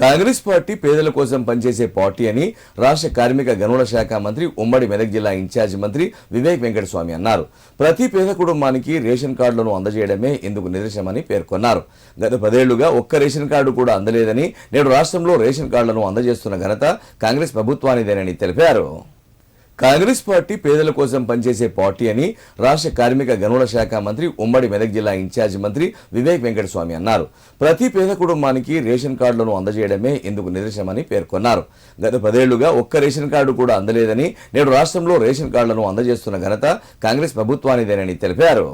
Congress party పేదల కోసం పనిచేసే పార్టీ అని రాష్ట్ర కార్మిక గనుల శాఖ మంత్రి ఉమ్మడి మెదక్ జిల్లా ఇన్ఛార్జి మంత్రి వివేక్ వెంకటస్వామి అన్నారు. ప్రతి పేద కుటుంబానికి రేషన్ కార్డులను అందజేయడమే ఇందుకు నిదర్శనమని పేర్కొన్నారు. గత పదేళ్ళుగా ఒక్క రేషన్ కార్డు కూడా అందలేదని నేడు రాష్ట్రంలో రేషన్ కార్డులను అందజేస్తున్న ఘనత కాంగ్రెస్ ప్రభుత్వానిదేనని తెలిపారు. కాంగ్రెస్ పార్టీ పేదల కోసం పనిచేసే పార్టీ అని రాష్ట్ర కార్మిక గనుల శాఖ మంత్రి ఉమ్మడి మెదక్ జిల్లా ఇన్ఛార్జి మంత్రి వివేక్ వెంకటస్వామి అన్నారు. ప్రతి పేద కుటుంబానికి రేషన్ కార్డులను అందజేయడమే ఇందుకు నిదర్శనమని పేర్కొన్నారు. గత పదేళ్ళుగా ఒక్క రేషన్ కార్డు కూడా అందలేదని నేడు రాష్ట్రంలో రేషన్ కార్డులను అందజేస్తున్న ఘనత కాంగ్రెస్ ప్రభుత్వానిదేనని తెలిపారు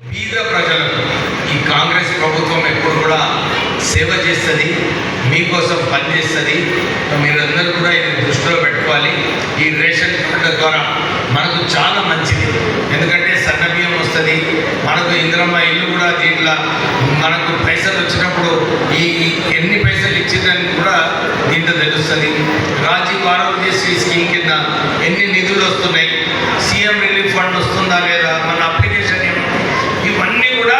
బీద ప్రజలకు ఈ కాంగ్రెస్ ప్రభుత్వం ఎప్పుడు కూడా సేవ చేస్తుంది మీకోసం పనిచేస్తుంది మీరందరూ కూడా ఇది దృష్టిలో పెట్టుకోవాలి. ఈ రేషన్ కార్డు ద్వారా మనకు చాలా మంచిది. ఎందుకంటే సన్న బియ్యం వస్తుంది మనకు ఇంద్రమ్మ ఇల్లు కూడా దీంట్లో మనకు పైసలు వచ్చినప్పుడు ఈ ఎన్ని పైసలు ఇచ్చిందని కూడా దీంట్లో తెలుస్తుంది. రాజీవ్ ఆరోగ్యశ్రీ స్కీమ్ కింద ఎన్ని నిధులు వస్తున్నాయి సీఎం రిలీఫ్ ఫండ్ వస్తుందా లేదా మన అప్లికేషన్ ఇవన్నీ కూడా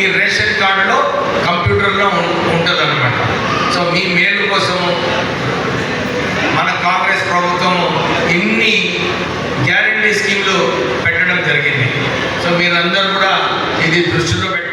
ఈ రేషన్ కార్డులో కంప్యూటర్లో ఉంటుంది అనమాట సో మీ మేలు కోసము మన కాంగ్రెస్ ప్రభుత్వం ఇన్ని గ్యారంటీ స్కీమ్లు పెట్టడం జరిగింది. సో మీరందరూ కూడా ఇది దృష్టిలో పెట్టి